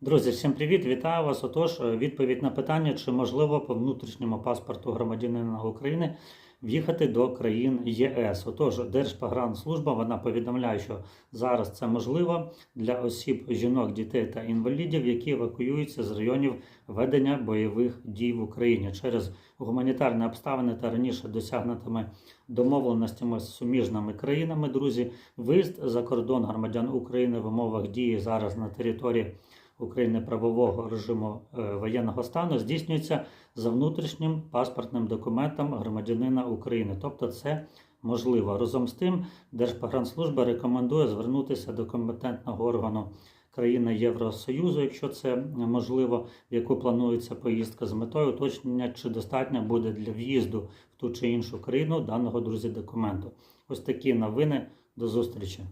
Друзі, всім привіт! Вітаю вас. Отож, е, відповідь на питання, чи можливо по внутрішньому паспорту громадянина України в'їхати до країн ЄС. Отож, Держпогранслужба вона повідомляє, що зараз це можливо для осіб, жінок, дітей та інвалідів, які евакуюються з районів ведення бойових дій в Україні через гуманітарні обставини та раніше досягнутими домовленостями з суміжними країнами. Друзі, виїзд за кордон громадян України в умовах дії зараз на території. України правового режиму е, воєнного стану здійснюється за внутрішнім паспортним документом громадянина України. Тобто це можливо. Разом з тим, Держпогранслужба рекомендує звернутися до компетентного органу країни Євросоюзу, якщо це можливо, в яку планується поїздка з метою уточнення, чи достатньо буде для в'їзду в ту чи іншу країну даного друзі документу. Ось такі новини. До зустрічі.